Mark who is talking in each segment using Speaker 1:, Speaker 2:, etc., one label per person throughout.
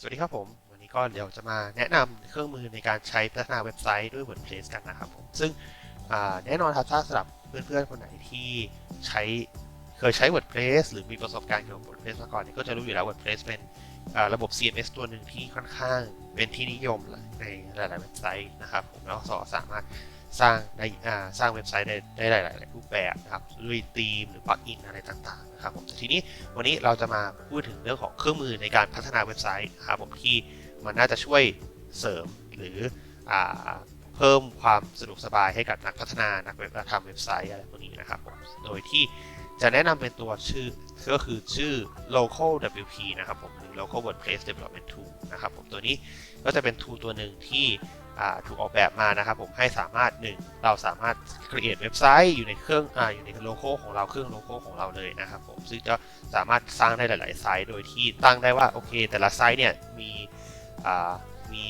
Speaker 1: สวัสดีครับผม วันนี้ก็เดี๋ยวจะมาแนะนำเครื่องมือในการใช้พัฒนาเว็บไซต์ด้วย WordPress กันนะครับผมซึ่งแน่นอนครับถ้าสำหรับเพื่อนๆ คนไหนที่ใช้เคยใช้ WordPress หรือมีประสบการณ์เกี่ยวกับ WordPress มาก่อนเนี่ยก็จะรู้อยู่แล้ว WordPress เป็นระบบ CMS ตัวหนึ่งที่ค่อนข้างเป็นที่นิยมในหลายๆเว็บไซต์นะครับผมแล้วสามารถ สร้างได้สร้างเว็บไซต์ได้ได้หลาย ๆ รูปแบบนะครับด้วยธีมหรือปลั๊กอินอะไรต่าง ๆ นะครับผมแต่ทีนี้วันนี้เราจะมาพูดถึงเรื่องของเครื่องมือในการพัฒนาเว็บไซต์นะครับผมที่มันน่าจะช่วยเสริมหรืออเพิ่มความสะดวกสบายให้กับนักพัฒนานักเว็บทำเว็บไซต์อะไรพวกนี้นะครับผมโดยที่จะแนะนำเป็นตัวชื่อก็คือชื่อ local WP นะครับผมหรือ local WordPress development tool นะครับผมตัวนี้ก็จะเป็น tool ตัวหนึ่งที่ ถูกออกแบบมานะครับผมให้สามารถหนึ่งเราสามารถ create เว็บไซต์อยู่ในเครื่องออยู่ในโลโก้ของเราเครื่องโลโก้ของเราเลยนะครับผมซึ่งจะสามารถสร้างได้หลาย ๆ ไซต์โดยที่ตั้งได้ว่าโอเค แต่ละไซต์เนี่ยมีมี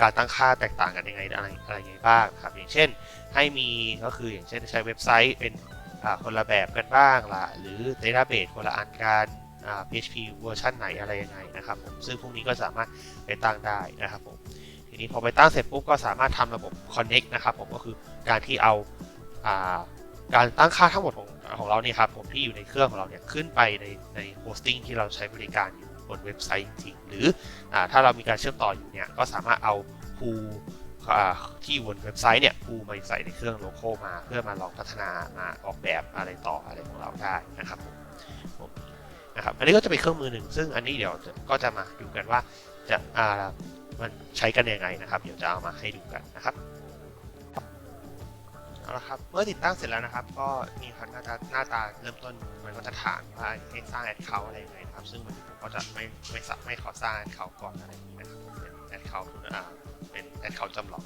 Speaker 1: การตั้งค่าแตกต่างกันยังไงอะไรอะไรยังไงบ้างครับอย่างเช่น ให้มีก็คืออย่างเช่นใช้เว็บไซต์เป็นคนละแบบกันบ้างล่ะหรือ Database คนละอันกัน PHP เวอร์ชันไหนอะไรยังไงนะครับผมซึ่งพวกนี้ก็สามารถไปตั้งได้นะครับผม ทีนี้พอไปตั้งเสร็จปุ๊บก็สามารถทำระบบ Connect นะครับผมก็คือการที่เอาอาการตั้งค่าทั้งหมดของของเราเนี่ยครับผมที่อยู่ในเครื่องของเราเนี่ยขึ้นไปในในโฮสติ้งที่เราใช้บริการอยู่บนเว็บไซต์จริงหรืออถ้าเรามีการเชื่อมต่ออยู่เนี่ยก็สามารถเอาพูที่บนเว็บไซต์เนี่ยพูมาใส่ในเครื่องโลโก้มา เพื่อมาลองพัฒนามาออกแบบอะไรต่ออะไรของเราได้นะครับผมนะครับอันนี้ก็จะเป็นเครื่องมือหนึ่งซึ่งอันนี้เดี๋ยวก็จะมาดูกันว่าจะอ่า มันใช้กันยังไงนะครับ เดี๋ยวจะเอามาให้ดูกันนะครับเอาละครับ เมื่อติดตั้งเสร็จแล้วนะครับ ก็มีครับหน้าตาหน้าตาเริ่มต้นมันก็จะถามว่าให้สร้างแอดเคาท์อะไรยังไงนะครับ ซึ่งมันก็จะไม่ไม่สไม่ขอสร้างแอดเคาท์ก่อนอะไรอย่างนี้นะครับเป็นแอดเคาท์อ่าเป็นแอดเคาท์จำลอง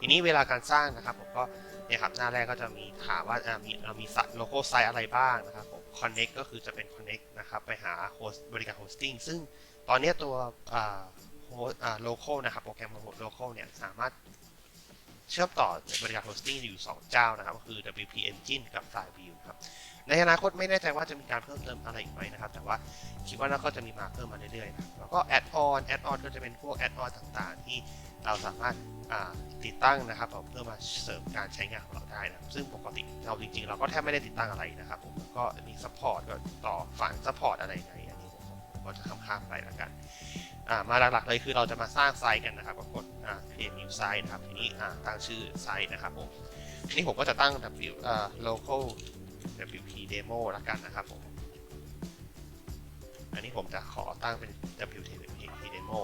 Speaker 1: ทีนี้เวลาการสร้างนะครับผมก็เนี่ยครับหน้าแรกก็จะมีถามว่าอ่ามีเรามีสัตว์โลโก้ไซต์อะไรบ้างนะครับผม connect ก็คือจะเป็น connect นะครับไปหาโฮสบริการโฮสติ้งซึ่งตอนนี้ตัว อ่าโฮสอ่าโลเคอลนะครับ โปรแกรมโลเคอลเนี่ย สามารถเชื่อมต่อบริการโฮสติ้งอยู่ 2 เจ้านะครับ ก็คือ WP Engine กับ FlyView ครับ ในอนาคตไม่แน่ใจว่าจะมีการเพิ่มเติมอะไรอีกไหมนะครับ แต่ว่าคิดว่าน่าก็จะมีมาเพิ่มมาเรื่อยๆนะครับแล้วก็ Add on Add on ก็จะเป็นพวก Add on ต่างๆ ที่เราสามารถติดตั้งนะครับเพื่อมาเสริมการใช้งานของเราได้นะครับซึ่งปกติเราจริงๆ เราก็แทบไม่ได้ติดตั้งอะไรนะครับผมก็มี support ก็ต่อฝั่ง support อะไรไงอันนี้ผมก็จะข้ามๆไปแล้วกัน มาหลักๆเลยคือเราจะมาสร้างไซต์กันนะครับก็กด create new site นะครับทีนี้ตั้งชื่อไซต์นะครับผมทีนี้ผมก็จะตั้ง w local wp demo ละกันนะครับผมอันนี้ผมจะขอตั้งเป็น wp demo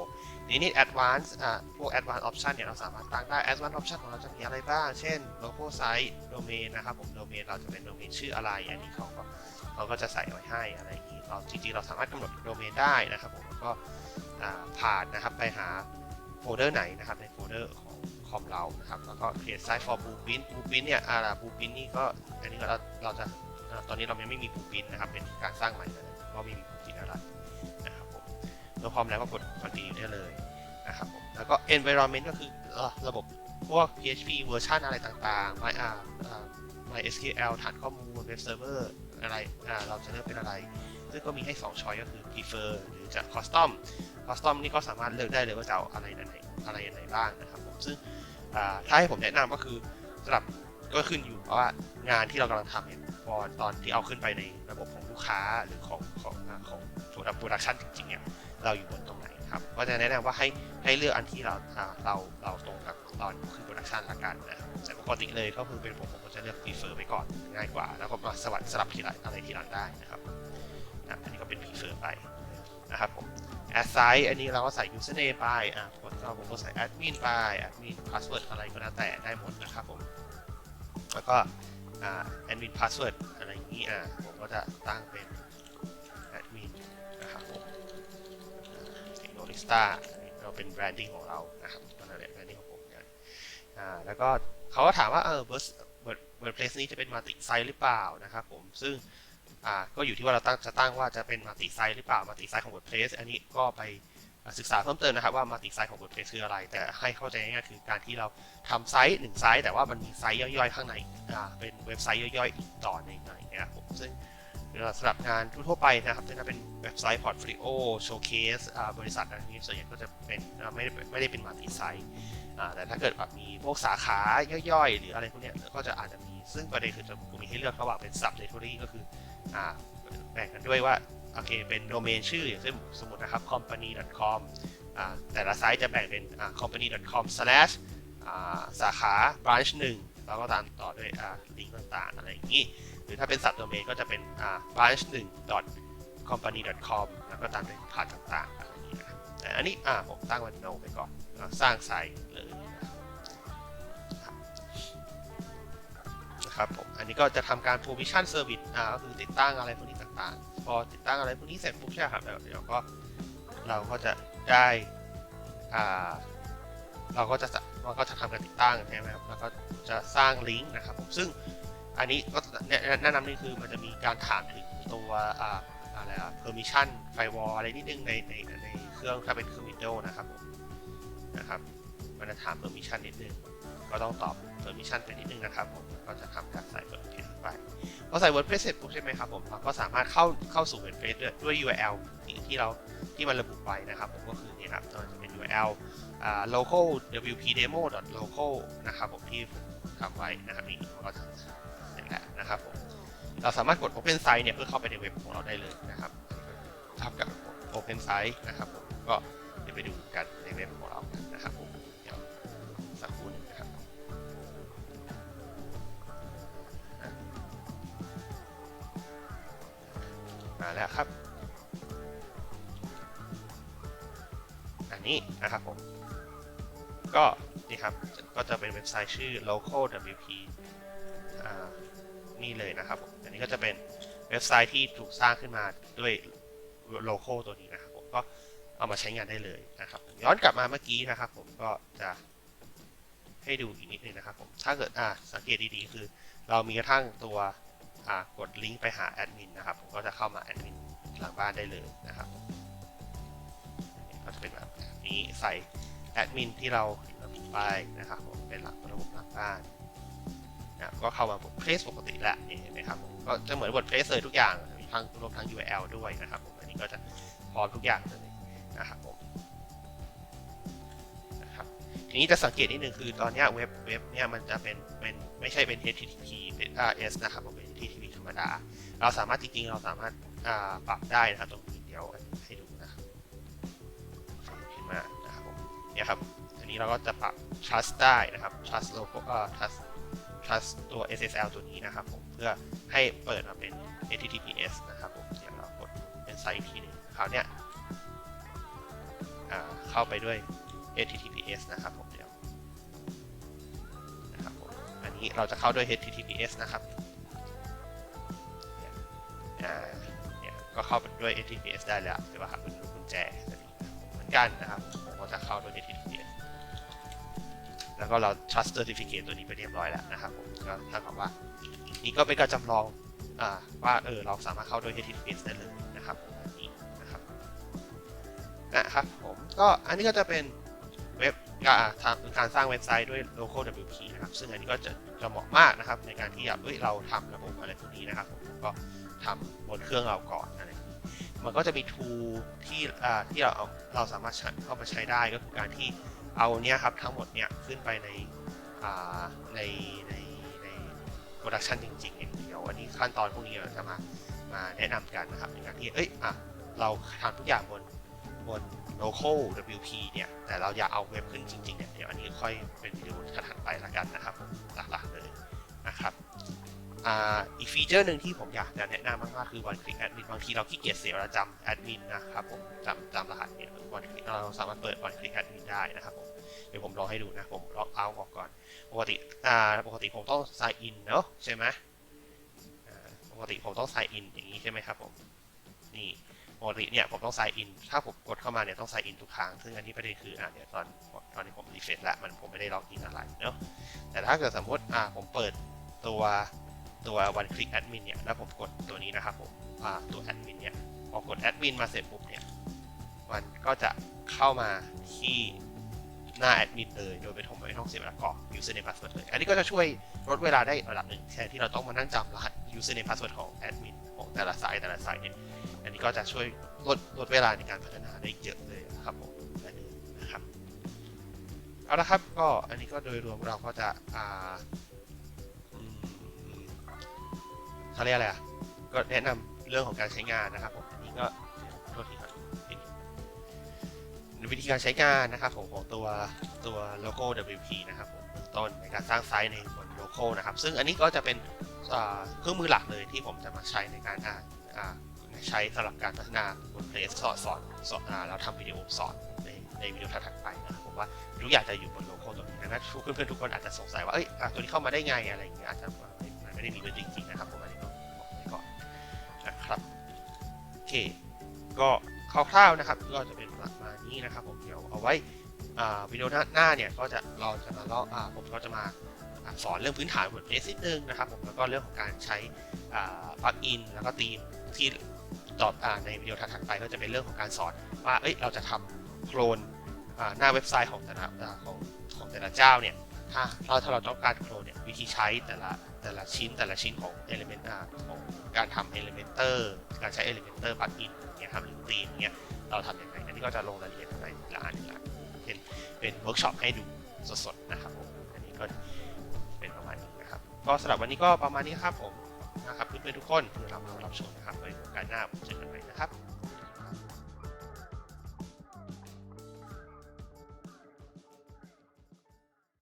Speaker 1: ทีนี้ advanced พวก advanced option เนี่ยเราสามารถตั้งได้ advanced option ของเราจะมีอะไรบ้าง เช่น local site domain นะครับผม domain เราจะเป็น domain ชื่ออะไร อันนี้เขาก็ เขาก็จะใส่ไว้ให้อะไรอย่างนี้เราจริงๆ เราสามารถกำหนดโดเมนได้นะครับผมแล้วก็ผ่านนะครับไปหาโฟลเดอร์ไหนนะครับในโฟลเดอร์ของคอมเรานะครับแล้วก็ create site for blueprint blueprint เนี่ยอ่า blueprint นี่ก็อันนี้เราเราจะตอนนี้เรายังไม่มี blueprint นะครับเป็นการสร้างใหม่เลยก็ไม่มี blueprint อะไรนะครับผมเมื่อพร้อมแล้วก็กด continue ได้เลยนะครับผมแล้วก็ environment ก็คือระบบพวก PHP เวอร์ชันอะไรต่างๆ My อ่า MySQL ฐานข้อมูล web server อร์ะไรอ่าเราจะเลือกเป็นอะไร ซึ่งก็มีให้ 2 ช้อยก็คือ prefer หรือจะ custom custom นี่ก็สามารถเลือกได้เลยว่าจะเอาอะไรไหนอะไรไหนบ้างนะครับผมซึ่งถ้าให้ผมแนะนำก็คือสำหรับก็ขึ้นอยู่เพราะว่างานที่เรากำลังทำเนี่ย พอตอนที่เอาขึ้นไปในระบบของลูกค้าหรือของของของโปรดักชันจริงๆเนี่ยเราอยู่บนตรงไหนครับก็จะแนะนำว่าให้ให้เลือกอันที่เราเราเราตรงกับตอนขึ้นโปรดักชันละกันนะครับแต่ปกติเลยก็คือเป็นผมผมก็จะเลือก prefer ไปก่อนง่ายกว่า แล้วก็มาสวัสดสลับทีหลังอะไรทีหลังได้นะครับอันนี้ก็เป็น prefer ไปนะครับผม add site อันนี้เราก็ใส่ username ไปอะผมก็ผมก็ใส่ admin ไป admin password อะไรก็แล้วแต่ได้หมดนะครับผมแล้วก็ อ่า admin password อะไรอย่างนี้อะผมก็จะตั้งเป็น admin นะครับผม technolista เราเป็น branding ของเรานะครับก็นั่นแหละ branding ของผมกันอ่าแล้วก็เขาก็ถามว่าเออ WordPress นี้จะเป็น multi site หรือเปล่านะครับผมซึ่งอ่าก็อยู่ที่ว่าเราตั้งจะตั้งว่าจะเป็นมัลติไซต์หรือเปล่ามัลติไซต์ของ WordPress อันนี้ก็ไป ศึกษาเพิ่มเติมนะครับว่ามัลติไซต์ของ WordPress คืออะไร แต่ให้เข้าใจง่ายๆคือการที่เราทำไซต์หนึ่งไซต์แต่ว่ามันมีไซต์ย่อยๆ ข้างในอ่าเป็นเว็บไซต์ย่อยๆ อีกต่อหนึ่งอะไรอย่างเงี้ยผมซึ่งสำหรับงานทั่วไปนะครับจะเป็นเว็บไซต์พอร์ตฟลิโอโชว์เคสบริษัทอะไรนี้ส่วนใหญ่ก็จะเป็นไม่ได้ไม่ได้เป็นมัลติไซต์แต่ถ้าเกิดแบบมีพวกสาขาย่อยๆ หรืออะไรพวกเนี้ยก็จะอาจจะมีซึ่งประเด็นคือจะมีให้เลือกระหว่างเป็น sub territory ก็คือแบ่งกันด้วยว่า โอเคเป็นโดเมนชื่ออย่างเช่นสมมตินะครับ company.com แต่ละไซต์จะแบ่งเป็น company.com slash สาขา branch 1แล้วก็ตามต่อด้วยลิงก์ต่างๆ อะไรอย่างนี้ หรือถ้าเป็นสับโดเมนก็จะเป็นอ่า branch 1 company com แล้วก็ตามด้วยพาร์ทต่างๆอะไรอย่างนี้นะครับแต่อันนี้ผมตั้งมันโนไปก่อนสร้างไซต์เลยนะครับผม อันนี้ก็จะทำการ provision service ก็คือติดตั้งอะไรพวกนี้ต่างๆ พอติดตั้งอะไรพวกนี้เสร็จปุ๊บใช่ครับเดี๋ยวก็เราก็จะได้อ่าเราก็จะเราก็จะทำการติดตั้งใช่ไหมครับแล้วก็จะสร้างลิงก์นะครับผมซึ่งอันนี้ก็แนะนำนี่คือมันจะมีการถามถึงตัวอ่าอะไรอะ permission firewall อะไรนิดนึงในในในเครื่องถ้าเป็นเครื่อง Windows นะครับผมนะครับ มันจะถาม permission นิดนึงก็ต้องตอบ permission ไปนิดนึงนะครับผมก็จะทำการใส่ WordPress ไปพอใส่ WordPress เสร็จปุ๊บใช่ไหมครับผมเราก็สามารถเข้าเข้าสู่ WordPress ด้วยด้วย URL ที่ที่เราที่มันระบุไว้นะครับผมก็คือนี่ครับมันจะเป็น URL local wp demo local นะครับผมที่ผมทำไว้นะครับนี่ก็จะนี่แหละนะครับผมเราสามารถกด Open Site เนี่ยเพื่อเข้าไปในเว็บของเราได้เลยนะครับท่ากับ Open Site นะครับผมก็เดี๋ยวไปดูกันในเว็บของเรานนะครับ แล้วครับ อันนี้นะครับผม ก็นี่ครับ ก็จะเป็นเว็บไซต์ชื่อ local wp นี่เลยนะครับผม อันนี้ก็จะเป็นเว็บไซต์ที่ถูกสร้างขึ้นมาด้วยโลโก้ตัวนี้นะครับผมก็เอามาใช้งานได้เลยนะครับ ย้อนกลับมาเมื่อกี้นะครับ ผมก็จะให้ดูอีกนิดนึงนะครับผม ถ้าเกิดอ่าสังเกตดีๆ คือ เรามีกระทั่งตัว กดลิงก์ไปหาแอดมินนะครับ ผมก็จะเข้ามาแอดมินหลังบ้านได้เลยนะครับก็จะเป็นแบบนี้ใส่แอดมินที่เราระบุไปนะครับผมเป็นหลักระบบหลังบ้านนะก็เข้ามาบทเพลสปกติแหละนี่เห็นไหมครับผมก็จะเหมือนบทเพลสเลยทุกอย่างมีทั้งรวมทั้ง URL ด้วยนะครับผมอันนี้ก็จะพร้อมทุกอย่างเลยนะครับผมนะครับทีนี้จะสังเกตนิดนึงคือตอนนี้เว็บเว็บเนี่ยมันจะเป็นเป็นไม่ใช่เป็น HTTP เป็น RS นะครับผม รมดา เราสามารถจริงๆ เราสามารถปรับได้นะครับตรงนี้เดี๋ยวให้ดูนะครับขึ้นมานะครับผมเนี่ยครับอันนี้เราก็จะปรับ trust ได้นะครับ trust logo เอ่อ trust trust ตัว SSL ตัวนี้นะครับผมเพื่อให้เปิดมาเป็น HTTPS นะครับผมเดี๋ยวเรากดเป็นไซต์อีกทีหนึงคราวเนี้ยเข้าไปด้วย HTTPS นะครับผมเดี๋ยวนะครับผมอันนี้เราจะเข้าด้วย HTTPS นะครับ ก็เข้าไปด้วย HTTPS ได้แล้วใช่ป่ะครับเป็นรูปกุญแจตัวนี้เหมือนกันนะครับผมก็จะเข้าด้วย HTTPS แล้วก็เรา trust certificate ตัวนี้ไปเรียบร้อยแล้วนะครับผมก็เท่ากับว่า นี่ก็เป็นการจำลองอว่าเออเราสามารถเข้าด้วย HTTPS ได้เลยนะครับนนี้นะครับนะครับผมก็อันนี้ก็จะเป็นเว็บการทำการสร้างเว็บไซต์ด้วย local WP นะครับ ซึ่งอันนี้ก็จะ จะเหมาะมากนะครับ ในการที่แบบเอ้ยเราทำระบบอะไรพวกนี้นะครับ ผมก็ทำบนเครื่องเราก่อนอะไรอย่มันก็จะมี tool ที่ที่เราเราสามารถเข้ามาใช้ได้ก็คือการที่เอาเนี้ยครับทั้งหมดเนี่ยขึ้นไปในในในในโปรดักชันจริงๆเนี่ยเดียววันนี้ขั้นตอนพวกนี้เราจะมามาแนะนำกันนะครับในการที่เอ้ยอะเราทำทุกอย่างบนบน local WP เนี่ย แต่เราอยากเอาเว็บขึ้นจริงๆเนี่ยเดี๋ยวอันนี้ค่อยเป็นวิดีโอถัดไปละกันนะครับหลักๆเลยนะครับอีกฟีเจอร์หนึ่งที่ผมอยากจะแนะนำมากๆคือ one click admin บางทีเราขี้เกียจเสียเราจำ admin นะครับผมจำจำรหัสเนี่ย one click เราสามารถเปิด one click admin ได้นะครับผมเดี๋ยวผมลองให้ดูนะ ผมล็อกเอาออกก่อน ปกติอ่าปกติผมต้อง sign in เนอะใช่ไหมปกติผมต้อง sign in อย่างนี้ใช่ไหมครับผม นี่ ปกติเนี่ยผมต้อง sign in ถ้าผมกดเข้ามาเนี่ยต้อง sign in ทุกครั้ง ซึ่งอันนี้ประเด็นคืออ่าเนี่ยตอนตอนนี้ผมรีเฟรชแล้วมันผมไม่ได้ล็อกอินอะไรเนอะแต่ถ้าเกิดสมมติอ่าผมเปิดตัวตัว one click admin เนี่ย แล้วผมกดตัวนี้นะครับผมอ่าตัว admin เนี่ย พอกด admin มาเสร็จปุ๊บเนี่ย มันก็จะเข้ามาที่หน้าแอดมินเลย โดยไม่ต้องไม่ต้องเสียเวลากรอก username password เลย อันนี้ก็จะช่วยลดเวลาได้ระดับหนึ่งแทนที่เราต้องมานั่งจำรหัส username password ของแอดมินของแต่ละสายแต่ละสายเนี่ย อันนี้ก็จะช่วยลดลดเวลาในการพัฒนาได้เยอะเลยครับผมอันนี้นะครับเอาละครับก็อันนี้ก็โดยรวมเราก็จะอ่าอืมเขาเรียกอะไรอะก็แนะนำเรื่องของการใช้งานนะครับผมอันนี้ก็โทษทีครับวิธีการใช้งานนะครับผมของตัวตัวโลโก้ WP นะครับผมเบื้องต้นในการสร้างไซต์ในบนโลโก้นะครับ ซึ่งอันนี้ก็จะเป็นเครื่องมือหลักเลยที่ผมจะมาใช้ในการอ่านอ่า ใช้สำหรับการพัฒนาบนเพลสสอนสอนสอนอ่าเราทำวิดีโอสอนในในวิดีโอถัดไปนะครับผมว่าทุกอย่างจะอยู่บนโลโก้ตัวนี้นะเพื่อนๆทุกคนอาจจะสงสัยว่าเอ้ยตัวนี้เข้ามาได้ไงอะไรอย่างเงี้ยอาจจะไม่ได้มีไว้จริงๆนะครับผมอันนี้ก็บอกไว้ก่อนนะครับโอเคก็คร่าวๆนะครับก็จะเป็นประมาณนี้นะครับผมเดี๋ยวเอาไว้วิดีโอหน้าเนี่ยก็จะเราจะมาเล่าผมก็จะมา สอนเรื่องพื้นฐาน WordPress นิดนึงนะครับผมแล้วก็เรื่องของการใช้ปลั๊กอินแล้วก็ธีมที่ต่ออ่าในวิดีโอถัดไปก็จะเป็นเรื่องของการสอนว่าเอ้ยเราจะทำโคลนหน้าเว็บไซต์ของแต่ละอ่าของของแต่ละเจ้าเนี่ยถ้าเราถ้าเราต้องการโคลนเนี่ยวิธีใช้แต่ละแต่ละชิ้นแต่ละชิ้นของ Element อ่าของการทำ Elementor การใช้ Elementor ปลั๊กอินเนี่ยครับหรือธีมเนี่ยเราทำยังไงอันนี้ก็จะลงรายละเอียดในร้านละเป็นเป็นเวิร์กช็อปให้ดูสดๆนะครับผมอันนี้ก็ ก็สำหรับวันนี้ก็ประมาณนี้ครับผมนะครับเพื่อนๆทุกคนที่เรามารับชมนะครับไว้โอกาสหน้าผมเจอกันใหม่นะครับ